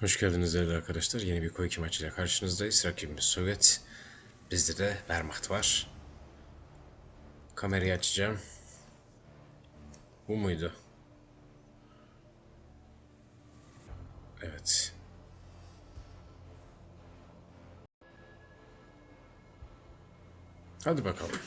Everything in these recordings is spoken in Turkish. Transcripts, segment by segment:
Hoş geldiniz değerli arkadaşlar. Yeni bir Koiki maçıyla karşınızdayız. Rakibimiz Sovyet. Bizde de Wehrmacht var. Kamerayı açacağım. Bu muydu? Evet. Hadi bakalım.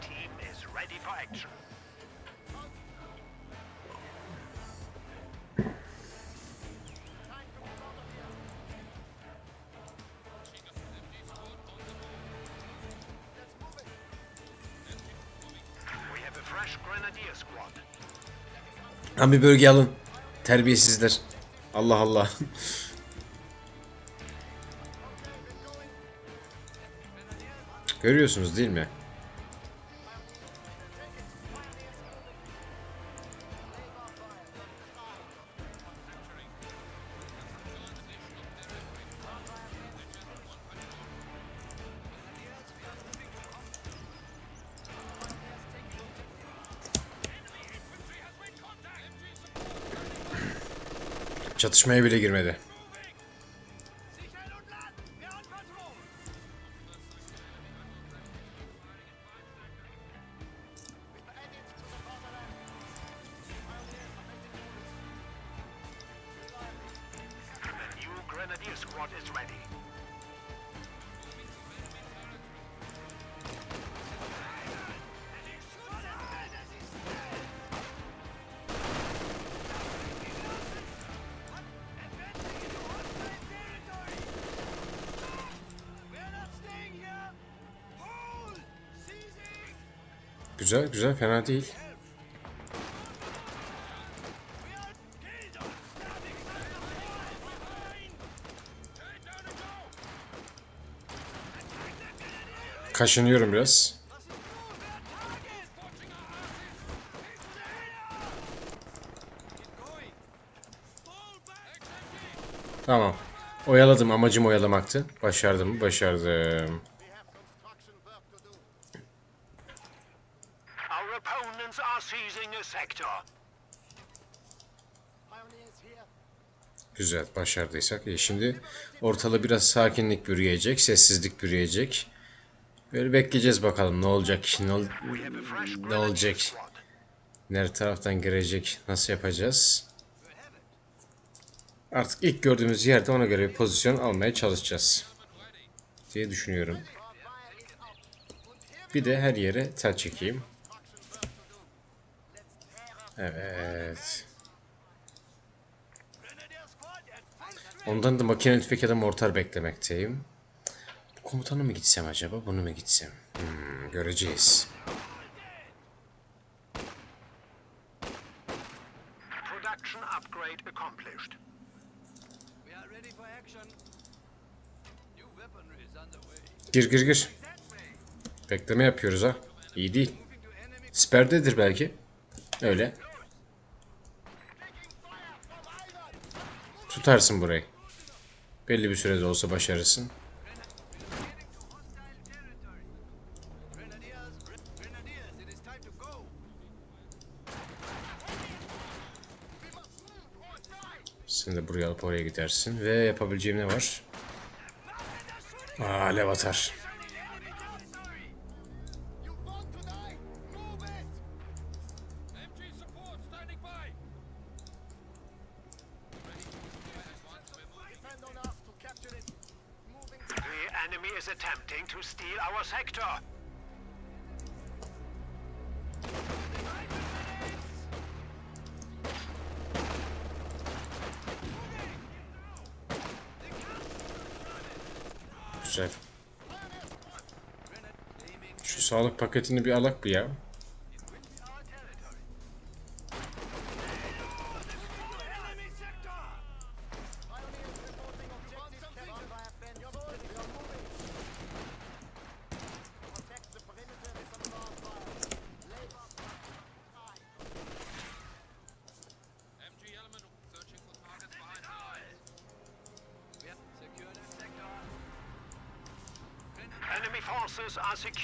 Team is ready for action. Lan bir bölge alın. Terbiyesizler. Allah Allah. Görüyorsunuz değil mi? Çatışmaya bile girmedi. Ready. Güzel güzel fena değil. Kaşınıyorum biraz. Tamam. Oyaladım. Amacım oyalamaktı. Başardım? Başardım. Our opponents are seizing a sector. Güzel başardıysak. E şimdi ortalığı biraz sakinlik bürüyecek, sessizlik bürüyecek. Böyle bekleyeceğiz bakalım ne olacak, ne, ol- ne olacak, nerede taraftan girecek, nasıl yapacağız. Artık ilk gördüğümüz yerde ona göre bir pozisyon almaya çalışacağız. Diye düşünüyorum. Bir de her yere tel çekeyim. Evet. Ondan da makine tüfek ya da mortar beklemekteyim. Bu komutanı mı gitsem acaba? Bunu mu gitsem? Hmm, göreceğiz. Production upgrade accomplished. We are ready for action. New weaponry is underway. Gir gir gir. Bekleme yapıyoruz ha. İyi değil. Siperdedir belki. Öyle. Tutarsın burayı. Belli bir sürede olsa başarırsın. Sen de buraya alıp oraya gidersin. Ve yapabileceğim ne var? Aa, alev atar. Güzel. Şu sağlık paketini bir alak bir ya.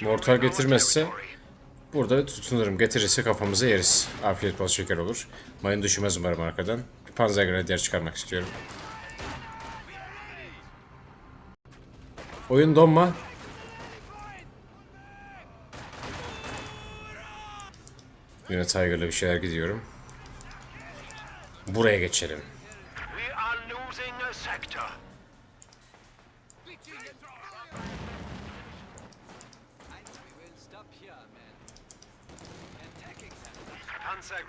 Mortar getirmezse burada tutunurum. Getirirse kafamıza yeriz. Afiyet bol şeker olur. Mayın düşmez umarım arkadan. Bir panzer grenadier çıkarmak istiyorum. Oyun donma. Yine Tiger'la bir şeyler gidiyorum. Buraya geçelim.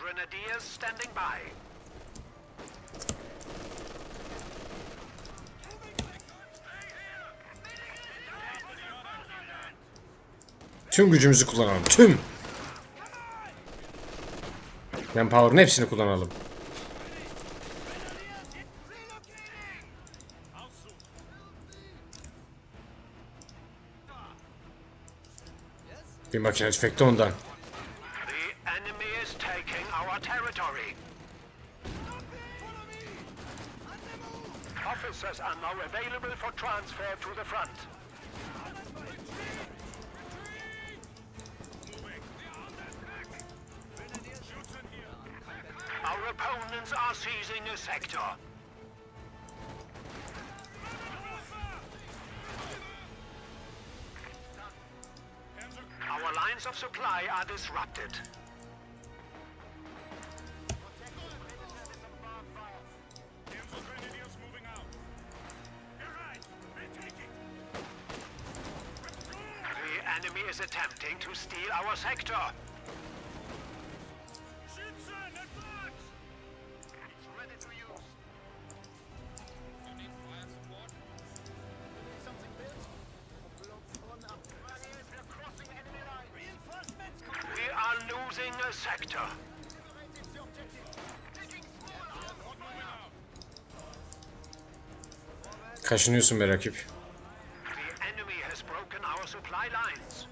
Grenadiers standing by. Tüm gücümüzü kullanalım. Tüm. Manpower'ın hepsini kullanalım. Bir makine tüfekte ondan. Now available for transfer to the front. Our opponents are seizing a sector. Our lines of supply are disrupted. Enemy is attempting to steal our sector. It's ready to use. You need fire support? We are losing a sector. Kaşınıyorsun be rakip. The enemy has broken our action.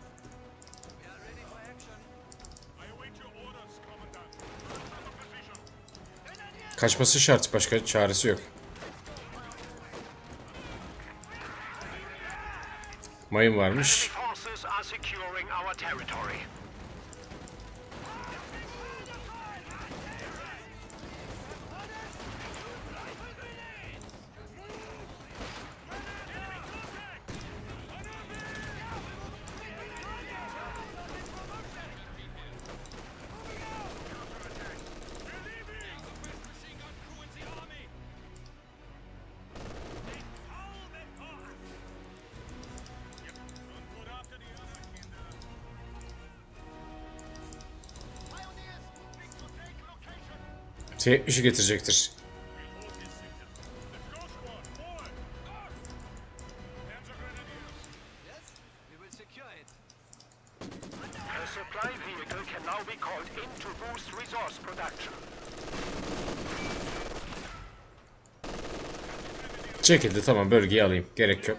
Kaçması şart. Başka çaresi yok. Mayın varmış. 70'i getirecektir. Çekildi tamam bölgeyi alayım gerek yok.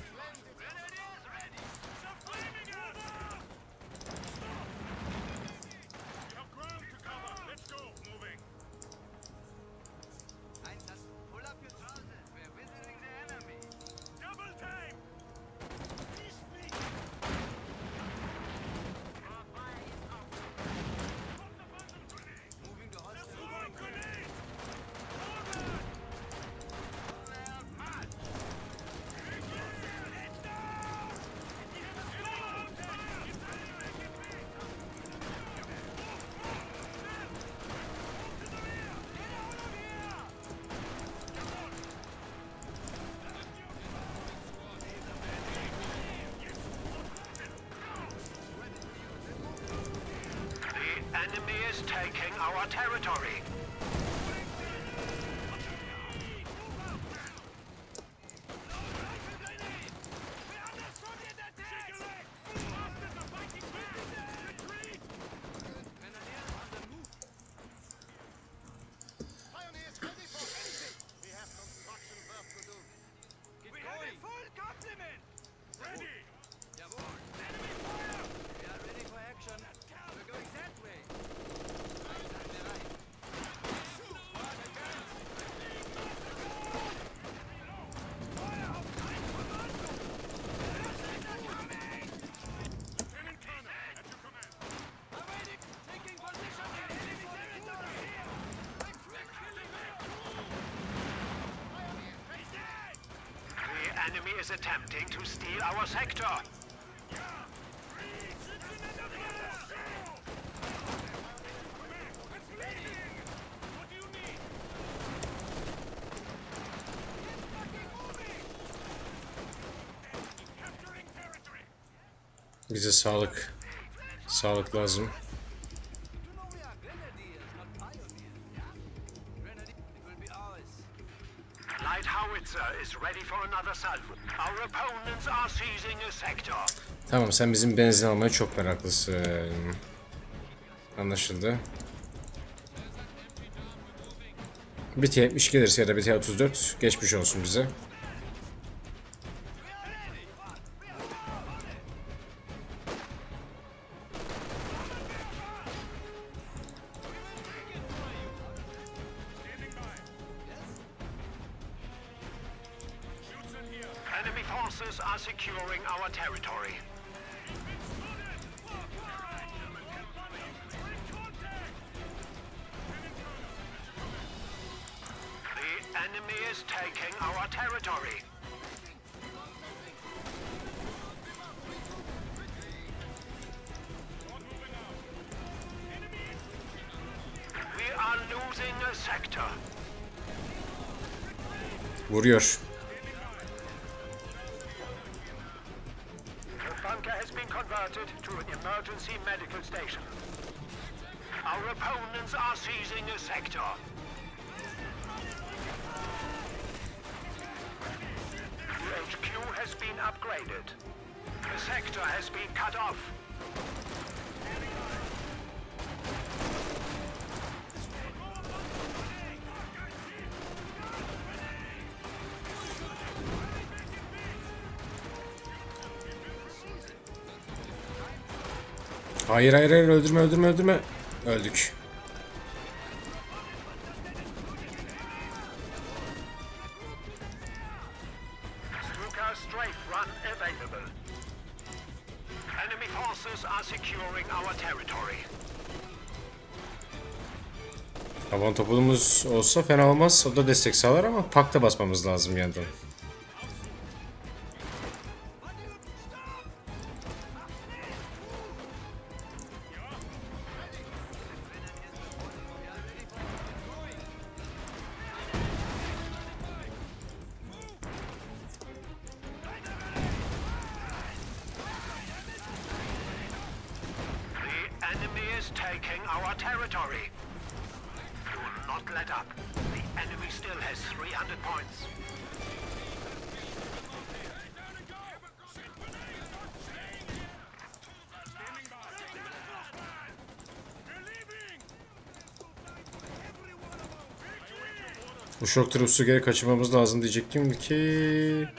our territory. enemy is attempting to steal our sector. Bize sağlık. Sağlık lazım. Tamam sen bizim benzin almaya çok meraklısın. Anlaşıldı. Bir T70 gelirse ya da bir T34 geçmiş olsun bize. enemy is taking our territory. Vuruyor. sector has been cut off. Hayır hayır hayır öldürme öldürme öldürme. Öldük. olsa fena olmaz. O da destek sağlar ama pakta basmamız lazım yandan. Bu şok tripsu geri kaçırmamız lazım diyecektim ki...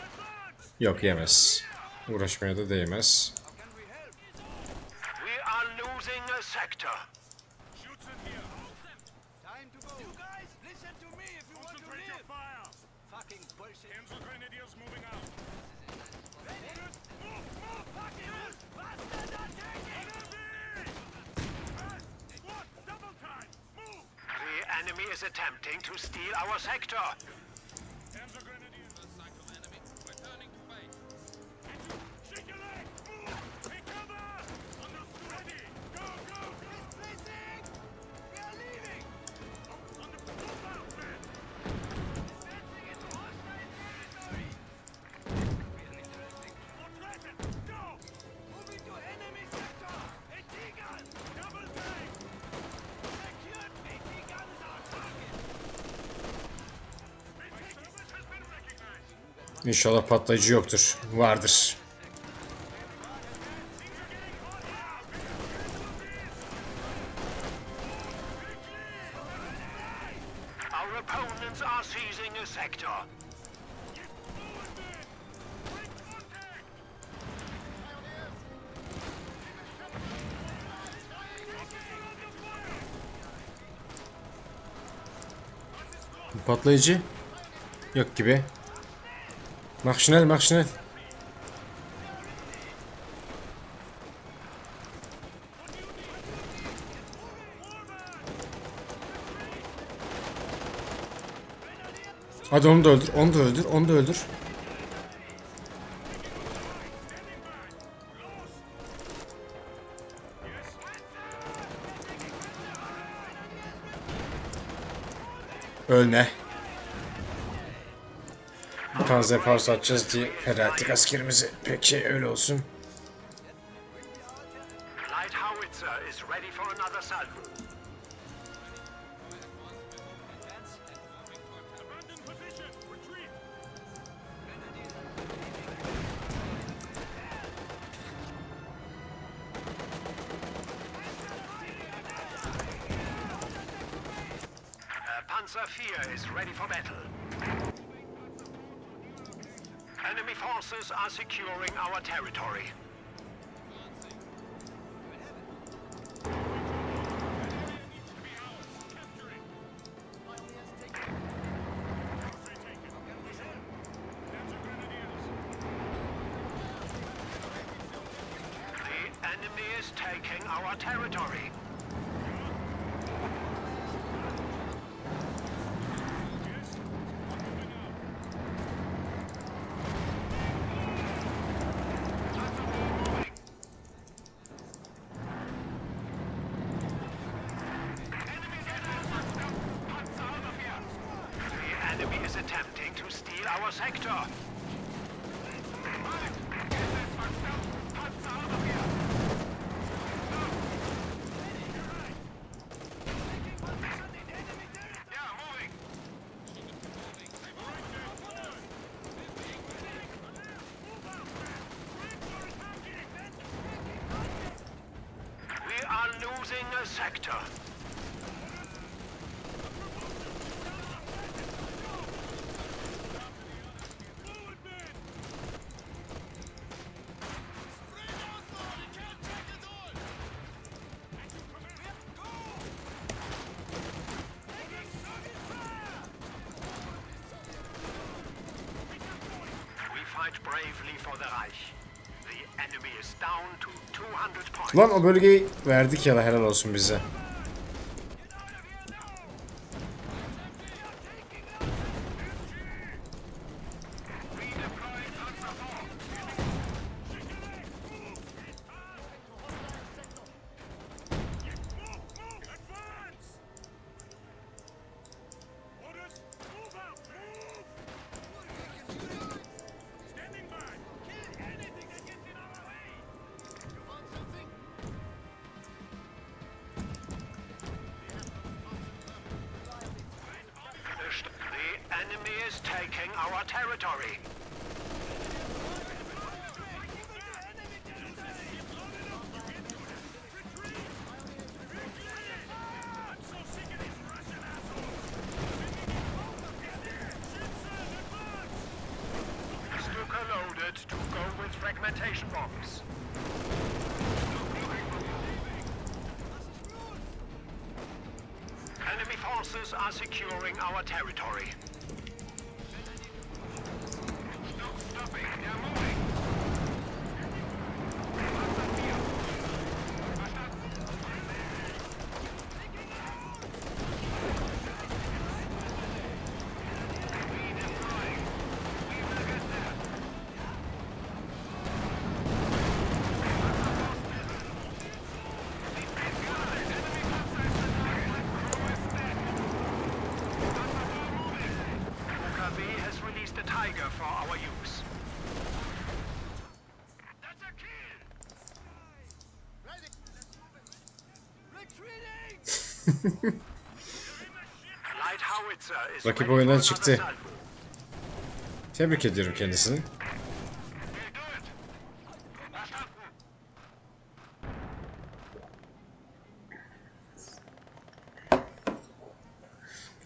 Yok yemez. Uğraşmaya da değmez. is attempting to steal our sector. İnşallah patlayıcı yoktur. Vardır. Patlayıcı yok gibi. Makşinel makşinel. Hadi onu da öldür, onu da öldür, onu da öldür. Ölme. Panzerfaust atacağız diye herhalde askerimizi. Peki öyle olsun. Uh, Panzer IV is ready for battle. Forces are securing our territory. The enemy is taking our territory. The enemy is attempting to steal our sector. Yeah, moving. We are losing a sector. Lan o bölgeyi verdik ya da helal olsun bize. Enemy is taking our territory. Fragmentation bombs. Enemy forces are securing our territory. Tiger for our use. That's a kill! Ready. İs Rakip oyundan çıktı. Tebrik ediyorum kendisini.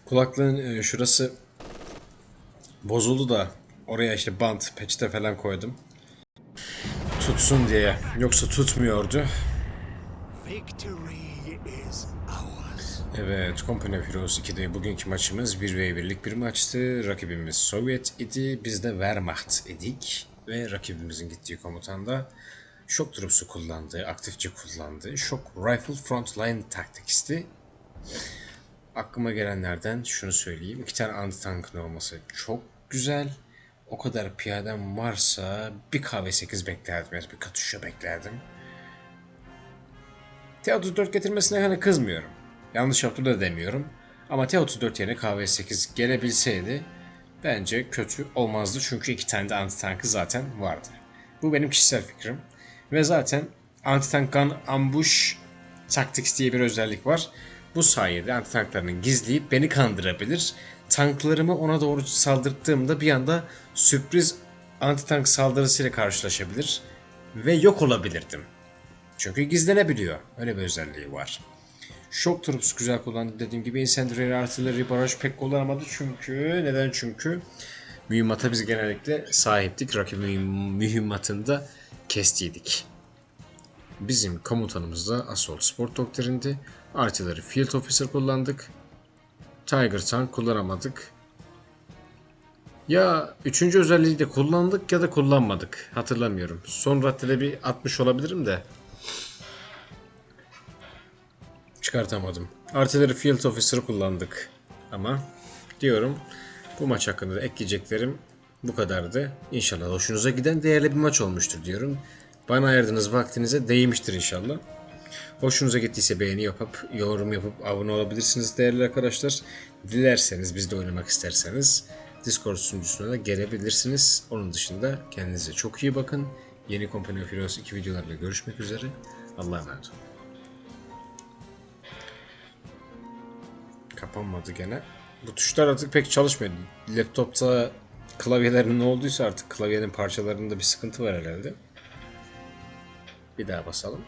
Kulaklığın e, şurası bozuldu da oraya işte bant, peçete falan koydum. Tutsun diye. Yoksa tutmuyordu. Evet, Company Heroes 2'de bugünkü maçımız 1v1'lik bir maçtı. Rakibimiz Sovyet idi, biz de Wehrmacht idik. Ve rakibimizin gittiği komutan da Shock Troops'u kullandı, aktifçe kullandı. Shock Rifle Frontline Tactics'ti. Aklıma gelenlerden şunu söyleyeyim. İki tane anti-tankın olması çok güzel. O kadar piyadem varsa bir KV-8 beklerdim. Yani bir Katyusha beklerdim. T-34 getirmesine hani kızmıyorum. Yanlış yaptı da demiyorum. Ama T-34 yerine KV-8 gelebilseydi bence kötü olmazdı. Çünkü iki tane de anti-tankı zaten vardı. Bu benim kişisel fikrim. Ve zaten anti-tank gun ambush tactics diye bir özellik var. Bu sayede anti-tanklarının gizleyip beni kandırabilir. Tanklarımı ona doğru saldırttığımda bir anda sürpriz anti-tank saldırısıyla karşılaşabilir ve yok olabilirdim. Çünkü gizlenebiliyor. Öyle bir özelliği var. Shock Troops güzel kullandı. Dediğim gibi Incendiary Artillery baraj pek kullanamadı. Çünkü neden? Çünkü mühimmata biz genellikle sahiptik. Rakip mühim- mühimmatında kestiydik. Bizim komutanımız da Assault Sport Doktrin'di. Artillery Field Officer kullandık. Tiger Tank kullanamadık. Ya üçüncü özelliği de kullandık ya da kullanmadık. Hatırlamıyorum. Son raddede bir atmış olabilirim de. Çıkartamadım. Artillery Field Officer'ı kullandık. Ama diyorum bu maç hakkında da ekleyeceklerim bu kadardı. İnşallah hoşunuza giden değerli bir maç olmuştur diyorum. Bana ayırdığınız vaktinize değmiştir inşallah. Hoşunuza gittiyse beğeni yapıp, yorum yapıp abone olabilirsiniz değerli arkadaşlar. Dilerseniz bizde oynamak isterseniz Discord sunucusuna da gelebilirsiniz. Onun dışında kendinize çok iyi bakın. Yeni Company of Heroes 2 videolarla görüşmek üzere. Allah'a emanet olun. Kapanmadı gene. Bu tuşlar artık pek çalışmıyor. Laptopta klavyelerin ne olduysa artık klavyenin parçalarında bir sıkıntı var herhalde. Bir daha basalım.